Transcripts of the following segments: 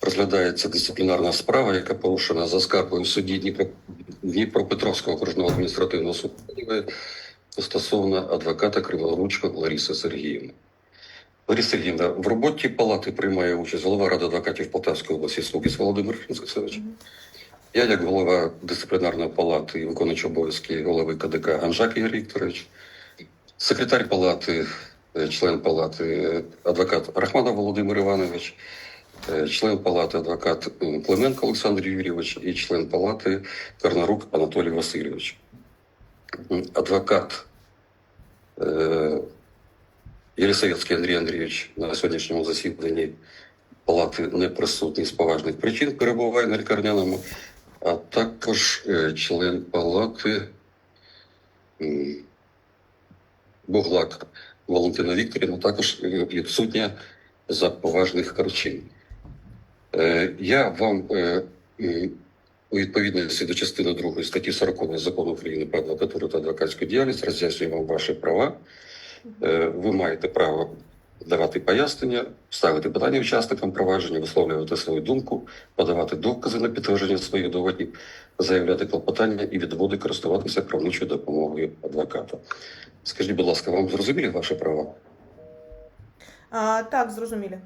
Розглядається дисциплінарна справа, яка порушена за скаргою в суді Дніпро... Дніпропетровського окружного адміністративного суду стосовно адвоката Криворучко Лариси Сергіївни. Лариса Сергіївна, в роботі палати приймає участь голова Ради адвокатів Полтавської області Слугіс Володимир Францисович. Я, як голова дисциплінарної палати і виконуючий обов'язки голови КДК Ганжак Ігор Вікторович, секретар палати, член палати, адвокат Рахманов Володимир Іванович, член палати адвокат е, Клименко Олександр Юрійович і член палати Карнарук Анатолій Васильович. Адвокат е, Єлисаветський Андрій Андрійович на сьогоднішньому засіданні палати не присутній з поважних причин, перебуває на лікарняному, а також е, член палати Буглак Валентина Вікторівна також е, відсутня за поважних причин. Е, Я вам е, у відповідності до частини 2 статті 40 закону України про адвокатуру та адвокатську діяльність роз'яснюю вам ваші права. Е, Ви маєте право давати пояснення, ставити питання учасникам провадження, висловлювати свою думку, подавати докази на підтвердження своїх доводів, заявляти клопотання і відводи користуватися правничою допомогою адвоката. Скажіть, будь ласка, вам зрозуміли ваші права? А, так, зрозумілі.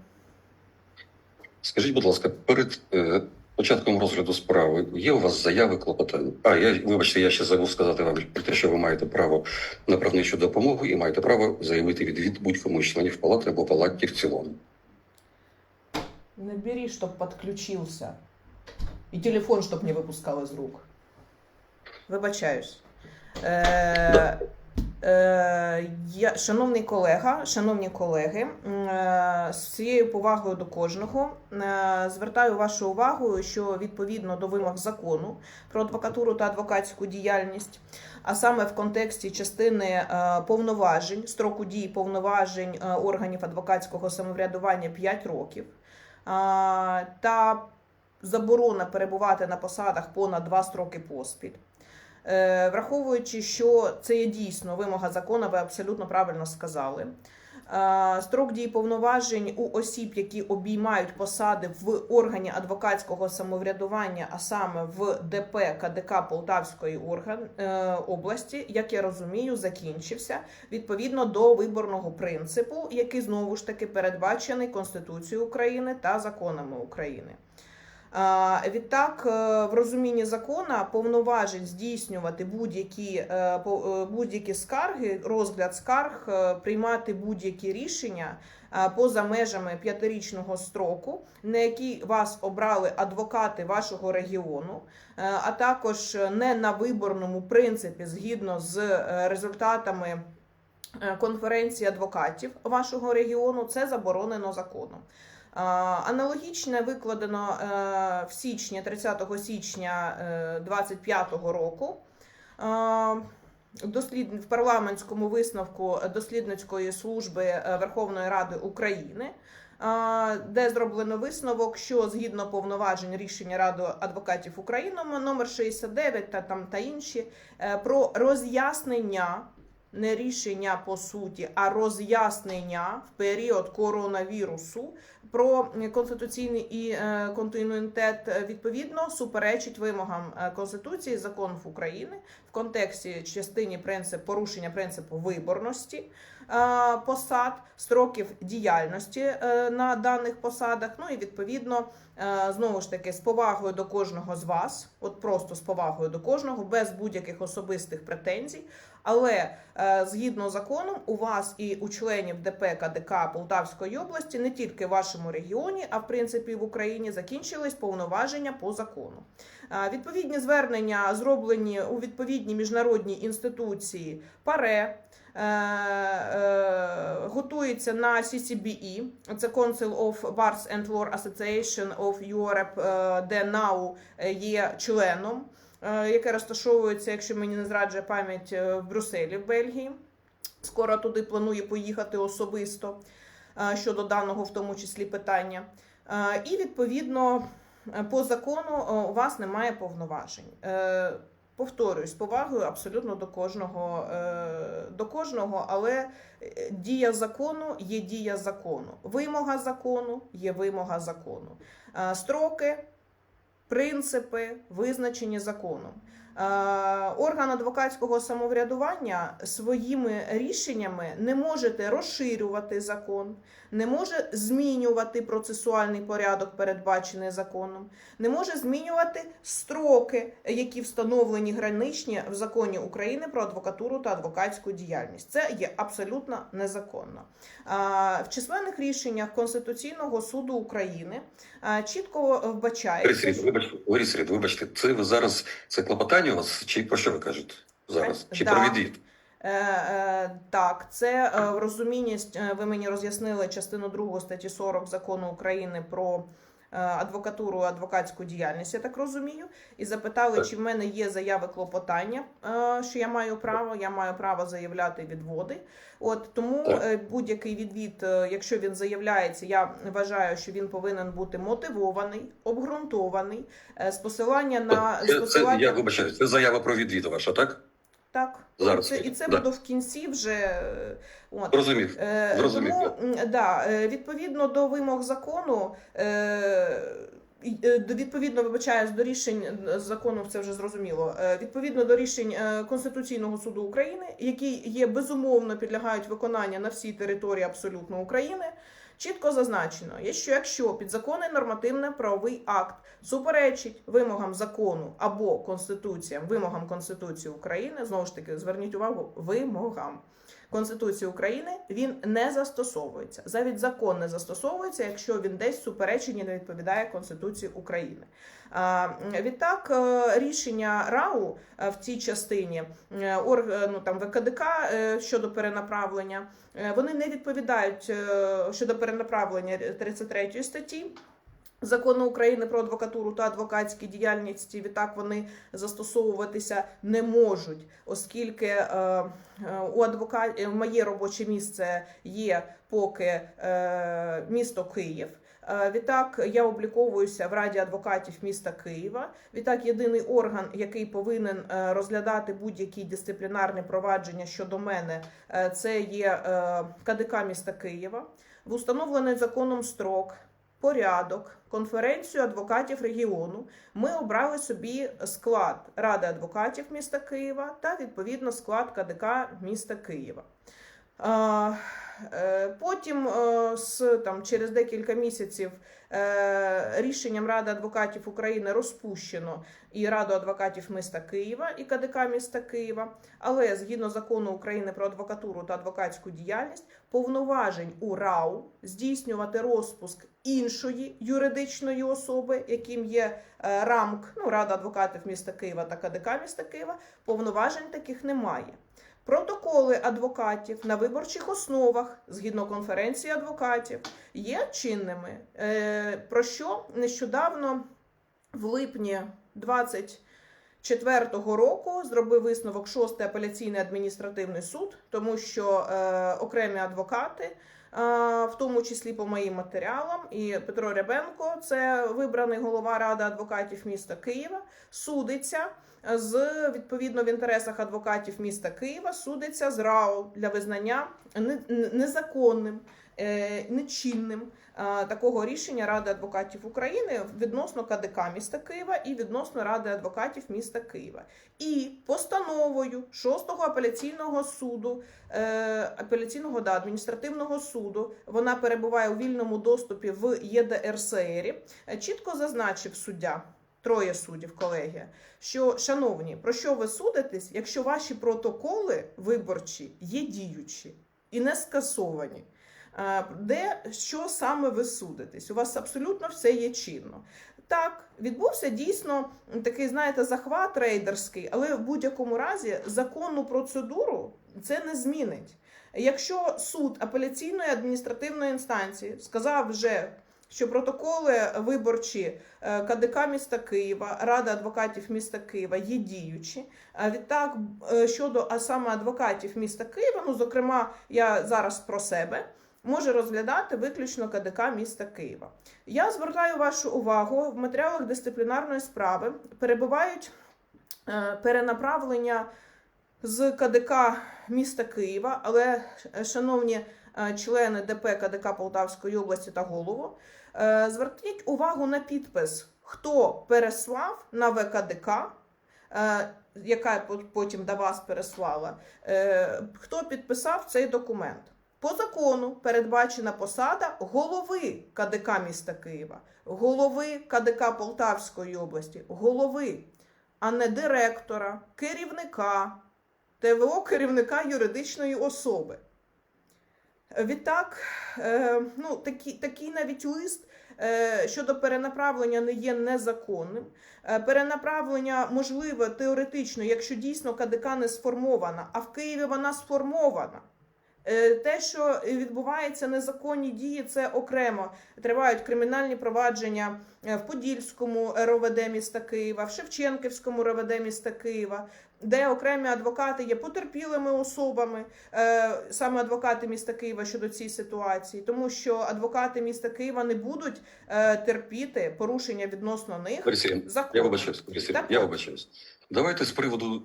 Скажіть, будь ласка, перед е, початком розгляду справи є у вас заяви клопотання? А я вибачте, я ще забув сказати вам про те, що ви маєте право на правничу допомогу і маєте право заявити відвід будь-кому з членів палати або палаті в цілому. Не бери, щоб підключився. І телефон, щоб не випускав із рук. Вибачаюсь. Е, е, я, шановний колега, шановні колеги, е, з всією повагою до кожного е, звертаю вашу увагу, що відповідно до вимог закону про адвокатуру та адвокатську діяльність, а саме в контексті частини е, повноважень, строку дії повноважень е, органів адвокатського самоврядування 5 років, та заборона перебувати на посадах понад 2 строки поспіль. Е, Враховуючи, що це є дійсно вимога закону, ви абсолютно правильно сказали. Е, Строк дії повноважень у осіб, які обіймають посади в органі адвокатського самоврядування, а саме в ДП КДК Полтавської е, області, як я розумію, закінчився відповідно до виборного принципу, який знову ж таки передбачений Конституцією України та законами України. Відтак, е, в розумінні закона повноважень здійснювати будь-які е, е, будь-які скарги, розгляд скарг, приймати будь-які рішення поза межами п'ятирічного строку, на який вас обрали адвокати вашого регіону, а також не на виборному принципі згідно з результатами конференції адвокатів вашого регіону, це заборонено законом. Аналогічне викладено е, в січні, 30 січня 2025 року. Е, В парламентському висновку дослідницької служби е, Верховної Ради України, де зроблено висновок, що згідно повноважень рішення Ради адвокатів України номер 69 та там та інші про роз'яснення не рішення по суті, а роз'яснення в період коронавірусу про конституційний і е, континуїтет е, відповідно суперечить вимогам е, Конституції законів України в контексті частині принцип порушення принципу виборності посад, строків діяльності на даних посадах. Ну і відповідно знову ж таки з повагою до кожного з вас, от просто з повагою до кожного, без будь-яких особистих претензій. Але е, згідно законом, у вас і у членів ДП КДК Полтавської області, не тільки в вашому регіоні, а в принципі в Україні закінчились повноваження по закону. Е, Відповідні звернення зроблені у відповідній міжнародній інституції ПАРЕ. е, Готується на CCBE, це Council of Bars and Law Association of Europe, де НАУ є членом яке розташовується, якщо мені не зраджує пам'ять е, в Брюсселі в Бельгії. Скоро туди планує поїхати особисто е, щодо даного, в тому числі питання. Е, І відповідно е, по закону е, у вас немає повноважень. Е, повторюю, повагою абсолютно до кожного, е, до кожного, але е, дія закону є дія закону. Вимога закону є вимога закону. Е, Строки, принципи визначені законом. Е, Орган адвокатського самоврядування своїми рішеннями не можете розширювати закон, не може змінювати процесуальний порядок, передбачений законом, не може змінювати строки, які встановлені граничні в законі України про адвокатуру та адвокатську діяльність. Це є абсолютно незаконно. В численних рішеннях Конституційного суду України чітко вбачається, вибачте, вибачте, це ви зараз це клопотання у вас, чи про що ви кажете зараз? Чи Да. про відвід? Е, е, так, це е, в розумінні е, ви мені роз'яснили частину 2 статті 40 закону України про адвокатуру, адвокатську діяльність, я так розумію, і запитали, чи в мене є заяви клопотання, е, що я маю право, я маю право заявляти відводи. От тому е, будь-який відвід, е, якщо він заявляється, я вважаю, що він повинен бути мотивований, обґрунтований, е, з посилання на з Це, це, я вибачаю, це заява про відвід ваша, так? Так, Зараз це, і це да. буде в кінці вже. е, От. Зрозумів. Е, Зрозумів, Тому, да, е, відповідно до вимог закону, е, е, відповідно, вибачаюсь, до рішень е, закону, це вже зрозуміло. е, Відповідно до рішень е, Конституційного суду України, які є безумовно підлягають виконання на всій території абсолютно України. Чітко зазначено, що якщо підзаконний нормативний правовий акт суперечить вимогам закону або конституціям, вимогам Конституції України, знову ж таки, зверніть увагу, вимогам Конституції України він не застосовується. Завіть закон не застосовується, якщо він десь суперечить і не відповідає Конституції України. А, Відтак, е, рішення РАУ е, в цій частині е, орг, е, ну, там, ВКДК щодо перенаправлення, вони не відповідають щодо перенаправлення 33 статті. Закону України про адвокатуру та адвокатські діяльності відтак вони застосовуватися не можуть, оскільки е, е, у адвокат е, моє робоче місце є поки е, місто Київ. Е, Відтак я обліковуюся в Раді адвокатів міста Києва. Відтак, єдиний орган, який повинен розглядати будь-які дисциплінарні провадження щодо мене, це є КДК міста Києва. В установлений законом строк порядок, конференцію адвокатів регіону. Ми обрали собі склад Ради адвокатів міста Києва та відповідно склад КДК міста Києва. Е, Потім е, з там через декілька місяців е, рішенням Ради адвокатів України розпущено і Раду адвокатів міста Києва і КДК міста Києва. Але згідно закону України про адвокатуру та адвокатську діяльність, повноважень у РАУ здійснювати розпуск іншої юридичної особи, яким є е, РАМК, ну Рада адвокатів міста Києва та КДК міста Києва, повноважень таких немає. Протоколи адвокатів на виборчих основах згідно конференції адвокатів є чинними. Е, Про що нещодавно в липні 24-го року зробив висновок 6-й апеляційний адміністративний суд, тому що е, окремі адвокати, в тому числі по моїм матеріалам, і Петро Рябенко, це вибраний голова Ради адвокатів міста Києва, судиться з відповідно в інтересах адвокатів міста Києва, судиться з РАО для визнання не- не- незаконним. е, Нечинним такого рішення Ради адвокатів України відносно КДК міста Києва і відносно Ради адвокатів міста Києва. І постановою 6-го апеляційного суду, е, апеляційного да, адміністративного суду, вона перебуває у вільному доступі в ЄДРСРі, е, чітко зазначив суддя. Троє суддів, колегія, що шановні, про що ви судитесь, якщо ваші протоколи виборчі є діючі і не скасовані? Де що саме ви судитесь? У вас абсолютно все є чинно. Так, відбувся дійсно такий, знаєте, захват рейдерський, але в будь-якому разі законну процедуру це не змінить. Якщо суд апеляційної адміністративної інстанції сказав вже, що протоколи виборчі е, КДК міста Києва, Рада адвокатів міста Києва є діючі. А відтак, е, щодо а саме адвокатів міста Києва, ну зокрема, я зараз про себе. Може розглядати виключно КДК міста Києва. Я звертаю вашу увагу в матеріалах дисциплінарної справи перебувають е, перенаправлення з КДК міста Києва, але, е, шановні е, члени ДП КДК Полтавської області та голову, зверніть увагу на підпис, хто переслав на ВКДК, яка по- потім до вас переслала, хто підписав цей документ. По закону передбачена посада голови КДК міста Києва, голови КДК Полтавської області, голови, а не директора, керівника, ТВО керівника юридичної особи. Відтак, е, ну, такий, такий навіть лист е, щодо перенаправлення не є незаконним. Е, Перенаправлення можливе теоретично, якщо дійсно КДК не сформована, а в Києві вона сформована. Е, Те, що відбуваються незаконні дії, це окремо. Тривають кримінальні провадження е, в Подільському РОВД міста Києва, в Шевченківському РОВД міста Києва, де окремі адвокати є потерпілими особами, е, саме адвокати міста Києва щодо цієї ситуації, тому що адвокати міста Києва не будуть терпіти порушення відносно них закону. я вибачаюсь, Так я вибачаюсь. Давайте з приводу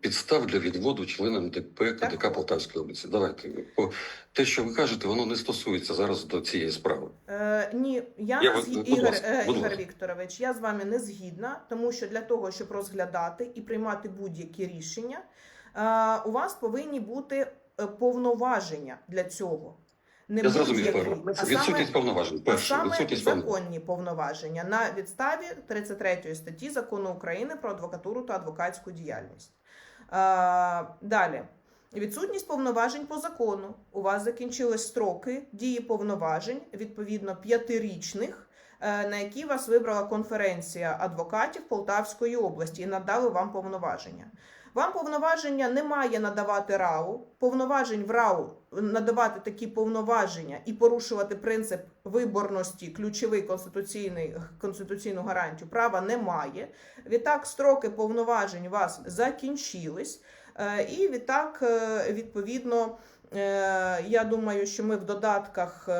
підстав для відводу членам ДП КДК Полтавської області. Давайте. Бо те, що ви кажете, воно не стосується зараз до цієї справи. Е, ні, я, Я не ви- згі... будь Ігор, ласка, е, Ігор. Вікторович, я з вами не згідна, тому що для того, щоб розглядати і приймати будь-які рішення, е, у вас повинні бути е, повноваження для цього. Не Я зрозумів, а саме, Відсутність повноважень. а Перше, саме відсутність законні повноваження на відставі 33 статті закону України про адвокатуру та адвокатську діяльність. Е, далі. Відсутність повноважень по закону. У вас закінчились строки дії повноважень, відповідно, п'ятирічних, е, на які вас вибрала конференція адвокатів Полтавської області і надали вам повноваження. Вам повноваження не має надавати РАУ. Повноважень в РАУ надавати такі повноваження і порушувати принцип виборності, ключовий конституційний конституційну гарантію права немає. Відтак, строки повноважень у вас закінчились. Е, І відтак, е, відповідно, я думаю, що ми в додатках, е,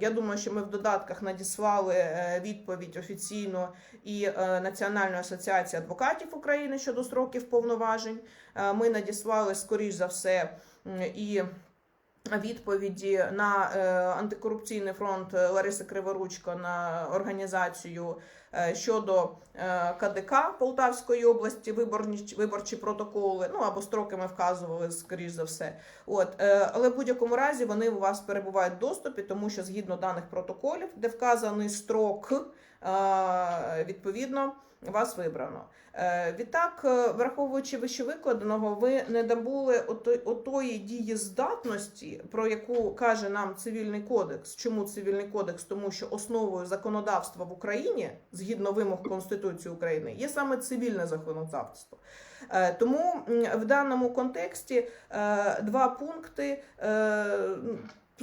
я думаю, що ми в додатках надіслали е, відповідь офіційно і е, Національної асоціації адвокатів України щодо строків повноважень. Е, Ми надіслали, скоріш за все, і відповіді на е, антикорупційний фронт Лариси Криворучко на організацію е, щодо е, КДК Полтавської області, виборні виборчі протоколи. Ну або строки ми вказували, скоріш за все. От, але в будь-якому разі вони у вас перебувають в доступі, тому що згідно даних протоколів, де вказаний строк, відповідно. Вас вибрано. Е, Відтак, е, враховуючи вищевикладеного, ви не набули отої дієздатності, про яку каже нам цивільний кодекс. Чому цивільний кодекс? Тому що основою законодавства в Україні, згідно вимог Конституції України, є саме цивільне законодавство. Е, Тому в даному контексті два пункти.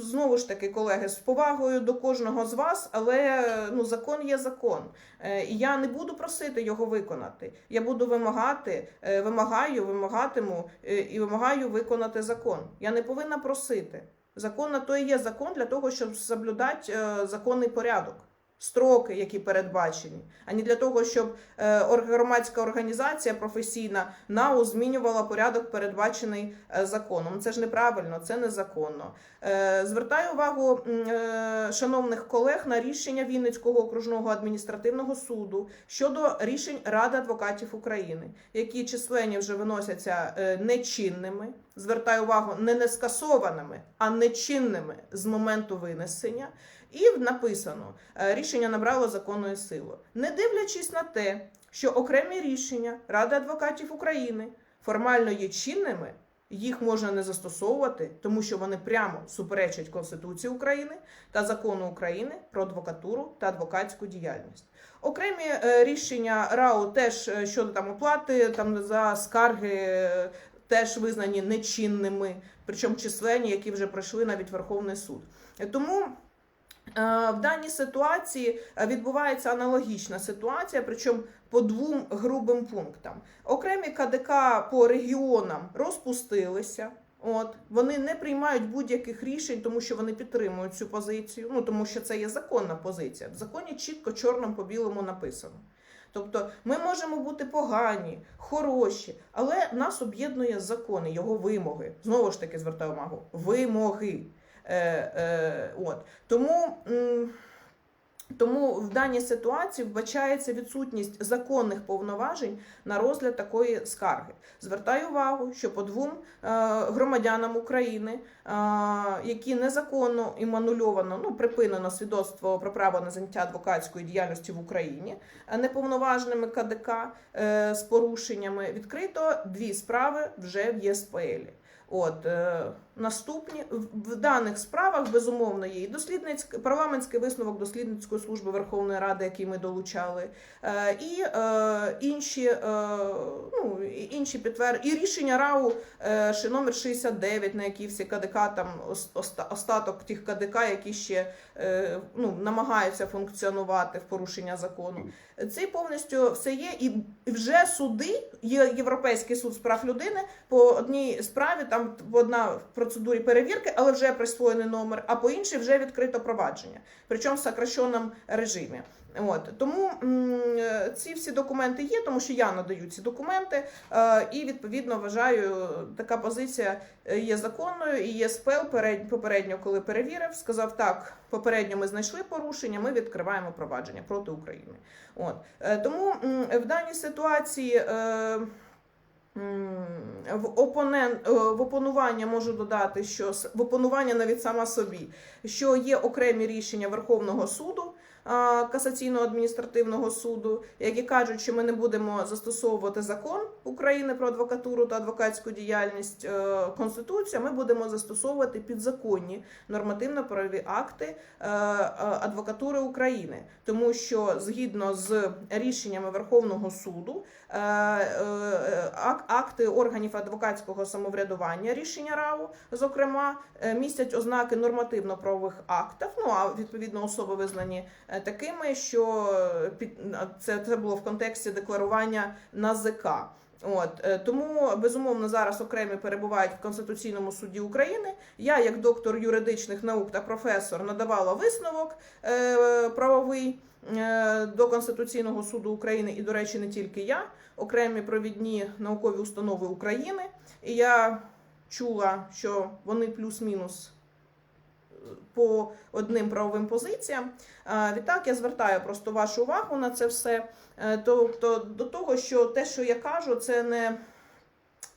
Знову ж таки, колеги, з повагою до кожного з вас, але ну закон є закон. Е, І я не буду просити його виконати. Я буду вимагати, е, вимагаю, вимагатиму е, і вимагаю виконати закон. Я не повинна просити. Закон на то і є закон для того, щоб соблюдати е, законний порядок. Строки, які передбачені, а не для того, щоб е, громадська організація професійна НАУ змінювала порядок, передбачений е, законом. Це ж неправильно, це незаконно. Е, Звертаю увагу шановних колег на рішення Вінницького окружного адміністративного суду щодо рішень Ради адвокатів України, які численні вже виносяться нечинними. Звертаю увагу, не не скасованими, а нечинними з моменту винесення. І написано, е, рішення набрало законної сили, не дивлячись на те, що окремі рішення Ради адвокатів України формально є чинними, їх можна не застосовувати, тому що вони прямо суперечать Конституції України та закону України про адвокатуру та адвокатську діяльність. Окремі е, рішення РАУ теж е, щодо там оплати там за скарги. Теж визнані нечинними, причому численні, які вже пройшли навіть Верховний суд. Тому В даній ситуації е, відбувається аналогічна ситуація, причому по двом грубим пунктам. Окремі КДК по регіонам розпустилися. От вони не приймають будь-яких рішень, тому що вони підтримують цю позицію. Ну тому що це є законна позиція. В законі чітко чорним по білому написано. Тобто ми можемо бути погані, хороші, але нас об'єднує закони, його вимоги. Знову ж таки звертаю увагу, вимоги. Е, е, от. Тому. тому в даній ситуації вбачається відсутність законних повноважень на розгляд такої скарги. Звертаю увагу, що по двом е, громадянам України, які незаконно і манульовано ну, припинено свідоцтво про право на заняття адвокатської діяльності в Україні, неповноваженими КДК з порушеннями, відкрито дві справи вже в ЄСПЛ. От наступні в даних справах безумовно є і дослідницький парламентський висновок дослідницької служби Верховної Ради, який ми долучали, е, і е, інші, е, ну, інші підтвер... і рішення РАУ номер 69, на який всі КДК там остаток тих КДК, які ще ну, намагаються функціонувати в порушення закону. Це повністю все є, і вже суди, є Європейський суд з прав людини по одній справі, там одна в процедурі перевірки, але вже присвоєний номер, а по іншій вже відкрито провадження, причому в сокращеному режимі. От тому е, ці всі документи є, тому що я надаю ці документи, е, і відповідно вважаю, така позиція е, є законною. І ЄСПЛ перед- попередньо, коли перевірив, сказав так: попередньо ми знайшли порушення, ми відкриваємо провадження проти України. От тому в даній ситуації. В опонен... е, в опонування можу додати, що в опонування навіть сама собі, що є окремі рішення Верховного суду. А, Касаційного адміністративного суду, які кажуть, що ми не будемо застосовувати закон України про адвокатуру та адвокатську діяльність е, Конституцію. Ми будемо застосовувати підзаконні нормативно-правові акти е, е, адвокатури України, тому що згідно з рішеннями Верховного суду, ак- акти органів адвокатського самоврядування, рішення РАУ, зокрема, містять ознаки нормативно-правових актів. Ну а відповідно особи визнані такими, що е, це, це було в контексті декларування НАЗК. От е, тому безумовно зараз окремі перебувають в Конституційному суді України. Я, як доктор юридичних наук та професор, надавала висновок е, правовий е, до Конституційного суду України, і, до речі, не тільки я, окремі провідні наукові установи України. І я чула, що вони плюс-мінус е, по одним правовим позиціям. Відтак я звертаю просто вашу увагу на це все. Е, Тобто до того, що те, що я кажу, це не,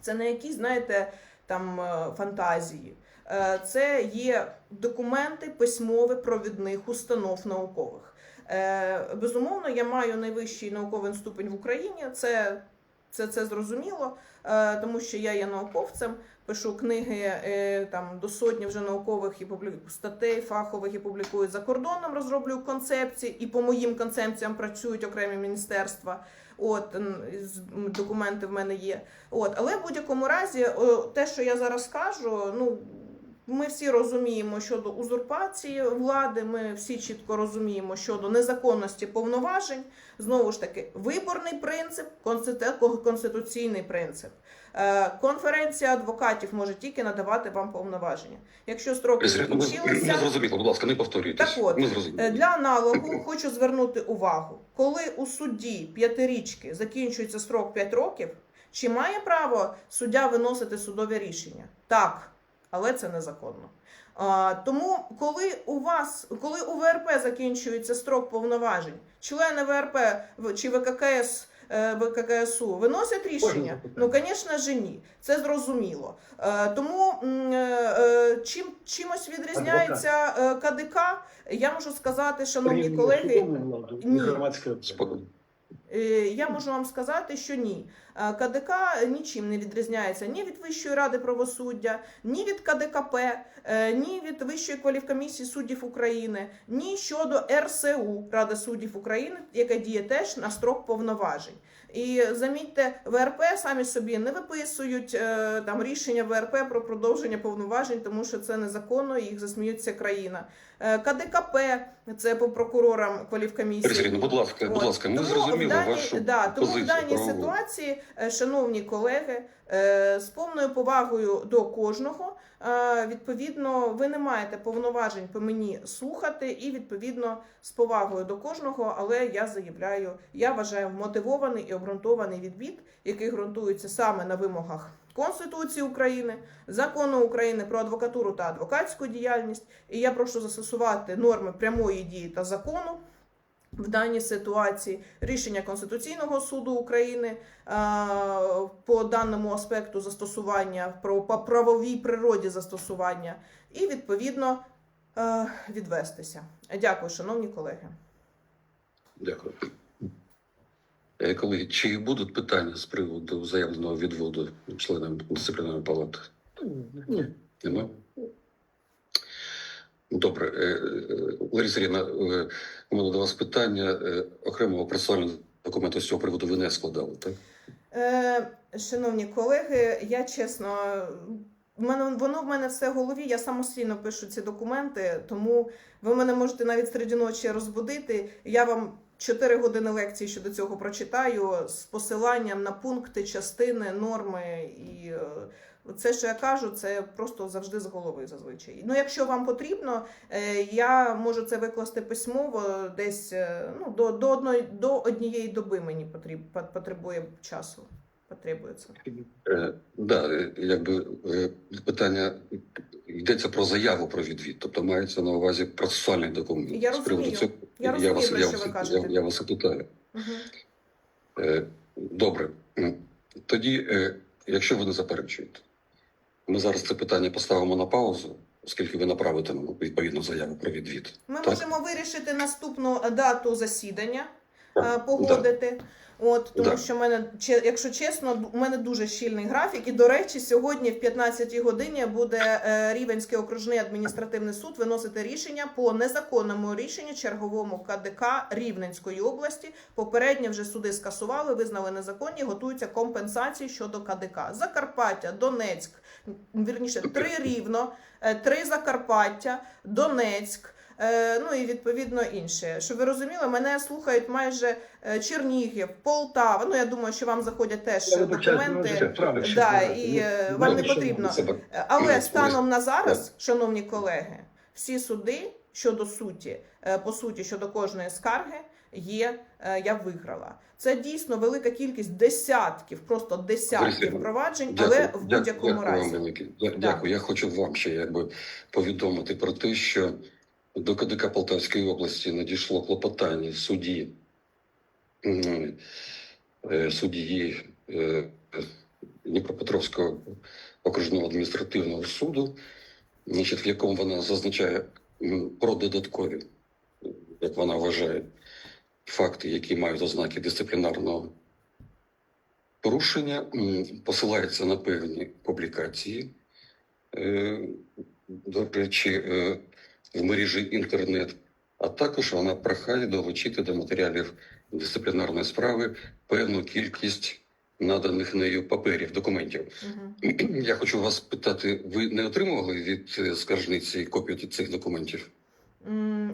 це не якісь, знаєте, там е, фантазії. Е, Це є документи письмові провідних установ наукових. Безумовно, я маю найвищий науковий ступень в Україні. Це, це, це зрозуміло, тому що я є науковцем, пишу книги е, там до сотні вже наукових і публі... статей фахових і публікую за кордоном, розроблюю концепції, і по моїм концепціям працюють окремі міністерства. От документи в мене є. От, але в будь-якому разі, те, що я зараз кажу, ну. Ми всі розуміємо щодо узурпації влади, ми всі чітко розуміємо щодо незаконності повноважень. Знову ж таки, виборний принцип, конститу- конституційний принцип. Е, Конференція адвокатів може тільки надавати вам повноваження. Якщо строки Ми, ми закінчилися, зрозуміли, будь ласка, не повторюйтесь. Так от, ми Е. Для аналогу хочу звернути увагу, коли у судді п'ятирічки закінчується строк 5 років, чи має право суддя виносити судове рішення? Так, але це незаконно. А, тому, коли у вас, коли у ВРП закінчується строк повноважень, члени ВРП чи ВККС. Е, ВККСУ виносять рішення? Ну, звісно ж, ні. Це зрозуміло. Е, Тому е, чим чимось відрізняється КДК, я можу сказати, шановні колеги, ні. Е, Я можу вам сказати, що ні. Е, КДК нічим не відрізняється ні від Вищої ради правосуддя, ні від КДКП, е, ні від Вищої кваліфкомісії суддів України, ні щодо РСУ Ради суддів України, яка діє теж на строк повноважень. І замітьте, ВРП самі собі не виписують там рішення ВРП про продовження повноважень, тому що це незаконно, і їх засміються країна. КДКП це по прокурорам кваліфкомісії. Будь ласка, будь ласка, ми Тому зрозуміли в даній, вашу да, тому в даній правову. ситуації е, шановні колеги, е, з повною повагою до кожного, е, відповідно, ви не маєте повноважень по мені слухати, і відповідно з повагою до кожного, але я заявляю, я вважаю мотивований і обґрунтований відвід, який ґрунтується саме на вимогах Конституції України, закону України про адвокатуру та адвокатську діяльність. І я прошу застосувати норми прямої дії та закону. В даній ситуації рішення Конституційного суду України е, по даному аспекту застосування, по правовій природі застосування, і відповідно е, відвестися. Дякую, шановні колеги. Дякую. Е, Колеги, чи будуть питання з приводу заявленого відводу членам дисциплінарної палати? Ні. Нема? Добре. Е, е, Лариса е, у мене до вас питання. Окремого процесуального документу з цього приводу ви не складали, так? Шановні колеги, я чесно, в мене воно в мене все в голові. Я самостійно пишу ці документи, тому ви мене можете навіть серед ночі розбудити. Я вам 4 години лекції щодо цього прочитаю з посиланням на пункти, частини, норми і. е, Це, що я кажу, це просто завжди з голови зазвичай. Ну, якщо вам потрібно, е, я можу це викласти письмово десь е, ну, до, до, одної, до однієї доби мені потріб, потребує часу. Потребується. Е, да, якби питання йдеться про заяву про відвід, тобто мається на увазі процесуальний документ. Я розумію. Я розумію, вас, про я, що вас, ви кажете. я, я вас і питаю. Угу. Е, Добре. Тоді, е, якщо ви не заперечуєте, ми зараз це питання поставимо на паузу, оскільки ви направите нам відповідну заяву про відвід. Ми Так. можемо вирішити наступну дату засідання, Так, погодити. погодити. От тому, Да. що в мене якщо чесно, у мене дуже щільний графік. І до речі, сьогодні в 15-й годині буде е, Рівенський окружний адміністративний суд виносити рішення по незаконному рішенню черговому КДК Рівненської області. Попередньо вже суди скасували, визнали незаконні, готуються компенсації щодо КДК. Закарпаття, Донецьк, вірніше, три рівно, е, три Закарпаття, Донецьк. Е, Ну і відповідно інше. Щоб ви розуміли, мене слухають майже е, Чернігів, Полтава. Ну я думаю, що вам заходять теж Я документи. що Да, і Ну, вам не потрібно. Але станом на зараз, шановні колеги, всі суди щодо суті, по суті, щодо кожної скарги. Є, я виграла. Це дійсно велика кількість десятків, просто десятків Дякую. проваджень, але Дякую, в будь-якому дякую разі. велике. Дякую. Я хочу вам ще якби повідомити про те, що до КДК Полтавської області надійшло клопотання судді е, судді е, Дніпропетровського окружного адміністративного суду, в якому вона зазначає про додаткові, як вона вважає, факти, які мають ознаки дисциплінарного порушення, посилається на певні публікації. Е, До речі, е, в мережі інтернет, а також вона прохає долучити до матеріалів дисциплінарної справи певну кількість наданих нею паперів, документів. Мгм. Я хочу вас питати: ви не отримували від е, скаржниці копію цих документів?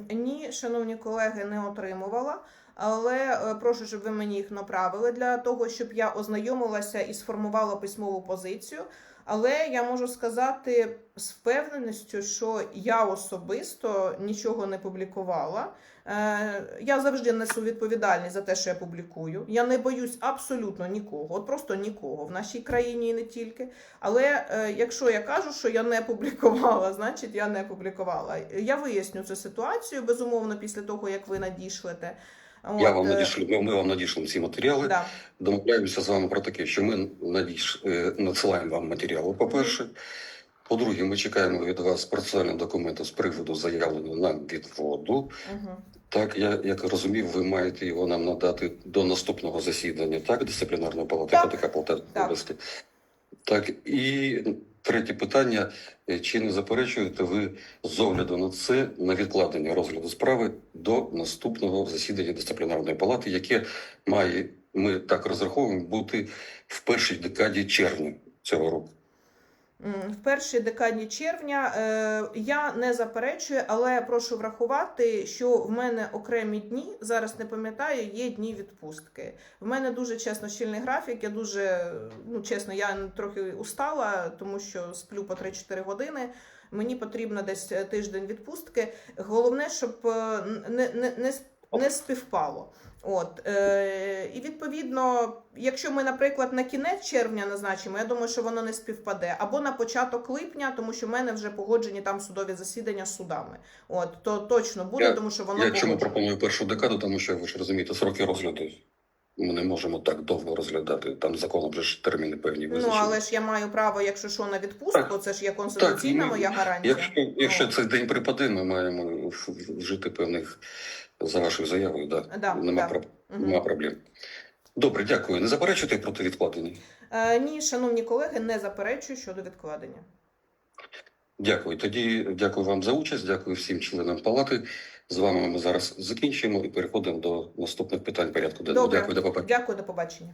Ні, шановні колеги, не отримувала. Але е, прошу, щоб ви мені їх направили для того, щоб я ознайомилася і сформувала письмову позицію. Але я можу сказати з впевненістю, що я особисто нічого не публікувала. Е, Я завжди несу відповідальність за те, що я публікую. Я не боюсь абсолютно нікого, от просто нікого в нашій країні і не тільки. Але е, якщо я кажу, що я не публікувала, значить я не публікувала. Я виясню цю ситуацію безумовно після того, як ви надішлете. Я От, вам е, надішлю, ми, ми вам надішлемо ці матеріали. Да. Домовляємося з вами про таке, що ми надіш... е, надсилаємо вам матеріали, по-перше. По-друге, ми чекаємо від вас процесуальні документи з приводу заявленого нам відводу. Угу. Так, я як розумів, ви маєте його нам надати до наступного засідання, так, дисциплінарної палати Так. КТК Полтавської Так. області. Так, і третє питання: Е, чи не заперечуєте ви з огляду на це на відкладення розгляду справи до наступного засідання дисциплінарної палати, яке має, ми так розраховуємо, бути в першій декаді червня цього року? В першій декаді червня е, я не заперечую, але прошу врахувати, що в мене окремі дні, зараз не пам'ятаю, є дні відпустки. В мене дуже чесно щільний графік. Я дуже, ну чесно, я трохи устала, тому що сплю по 3-4 години. Мені потрібно десь е, тиждень відпустки. Головне, щоб е, не, не, не, не співпало. От е, і відповідно, якщо ми, наприклад, на кінець червня назначимо, я думаю, що воно не співпаде, або на початок липня, тому що в мене вже погоджені там судові засідання з судами. От то точно буде, Я- тому що воно Я чому пропоную першу декаду, тому що ви ж розумієте, сроки розгляду. Ми не можемо так довго розглядати. Там законом вже ж терміни певні Ну але ж я маю право, якщо що, на відпустку, Так. це ж є конституційна Так, моя гарантія. Якщо, якщо Ну. цей день припаде, ми маємо вжити певних за вашою заявою. Да. Да, Нема, да. Про... Угу. нема проблем. Добре, дякую. Не заперечуйте проти відкладення. Е, ні, шановні колеги, не заперечую щодо відкладення. Дякую. Тоді дякую вам за участь. Дякую всім членам палати. З вами ми зараз закінчуємо і переходимо до наступних питань порядку денного. Добре. Дякую, до побачення. Дякую, до побачення.